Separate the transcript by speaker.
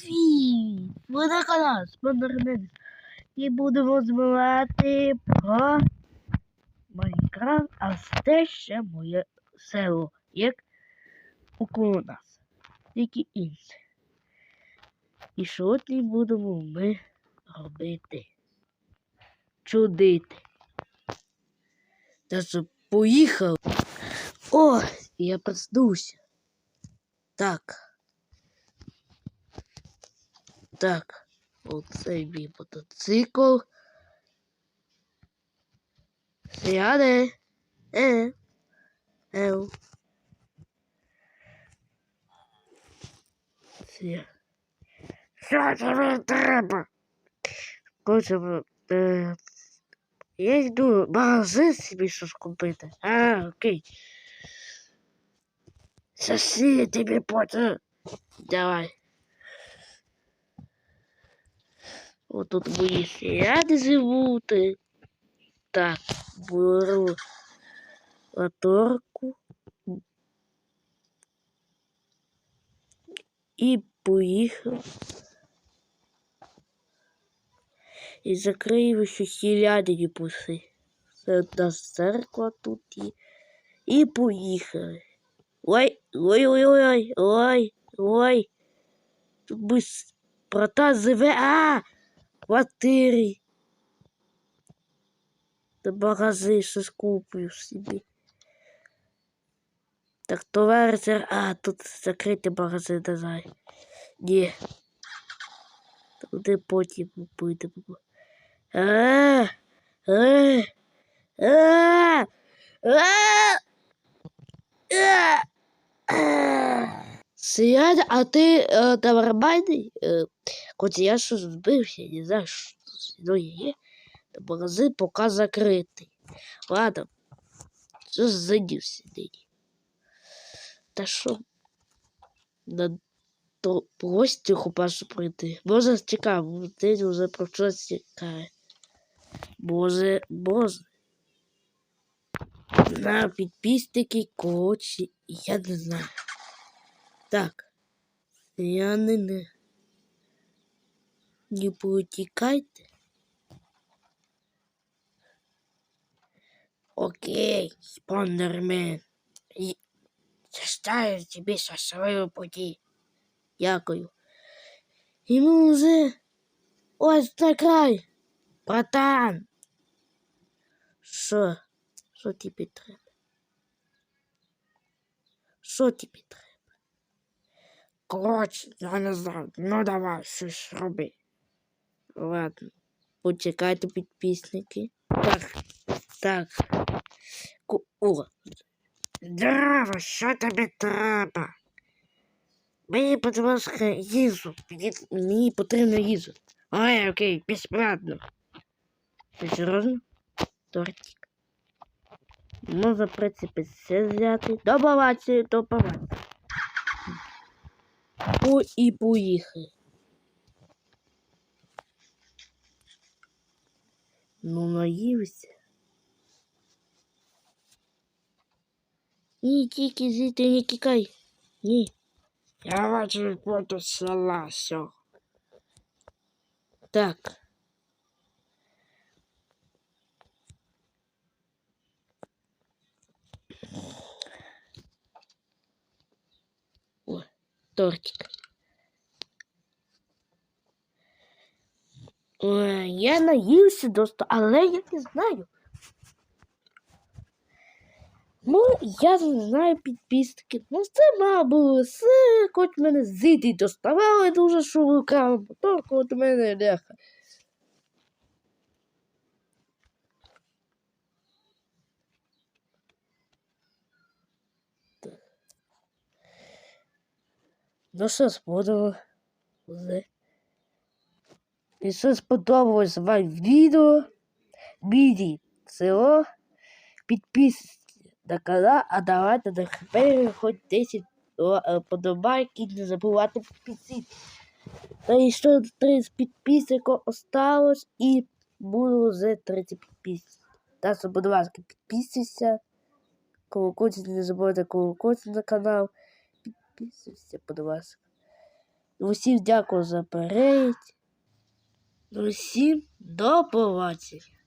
Speaker 1: Привіт! Ви на канал Спондермен. І будемо змивати про Майнкрафт, а це ще моє село, як около нас, тільки інше. І що сьогодні будемо ми робити. Чудити. Та що поїхав. О, я проснувся. Так. Так, оцей мій мотоцикл. Сяде. Е. Ел. Що тобі треба? Хочемо. Е, я йду в магазин собі щось купити. А, окей. Сосі тобі потім. Давай. От тут мої сяди живуть. Так, беру моторку. І поїхав. І закрию ще сілядині пуси. Це одна церква тут і. І поїхали. Ой, ой, ой, ой, ой, ой. Тут би брата живе. А! Квартирі. Та магазин щось куплю собі. Так, товарищ, а, тут закритий магазин, не знаю. Ні. Туди потім підемо. А, а, а, а, а. Сіян, а ти е, нормальний? Е, Хоч я щось збився, не знаю, зі мною є. Магазин поки закритий. Ладно, що задівся нині. Та що? На то гості хочу прийти. Може, чекай, день вже про щось чекає. Може, може. На підписники коротше, я не знаю. Так, я не не. Не потікайте. Окей, спондермен. І Застаю тобі щасливу путі. Дякую. І ми вже ось на край. Братан. Що? Що тобі треба? Що тобі треба? Коротше, я не знаю. Ну давай, щось роби. Ладно. Почекайте підписники. Так, так. Ку- О. Здорово, що тобі треба? Мені, будь ласка, їжу. Мені, мені потрібно їжу. Ой, окей, безплатно. Ти серйозно? Тортик. Можна, в принципі, все взяти. До побачення, до побачення. О, і поїхали. Ну, наївся. Ні, тільки звідти не тікай. Ні. Я бачу фото села все. Так. Тортик. Я наївся доста, але я не знаю. Ну, я не знаю підписки. Ну, це, мабуть, все, хоч мене зити доставали дуже шуруками, тільки от мене ляха. Ну що, сподобалось? Якщо сподобалось вам відео, бідіть село, підписуйтесь на канал, а давайте до тепер хоч 10 е, подобайки, не забувайте підписатися. Та і ще 30 підписників осталось і буду вже 30 підписників. Так що, будь ласка, підписуйся. Колокольчик, не забувайте колокольчик на канал. Підписуйся, будь ласка. Усім дякую за перегляд. Усім до побачення.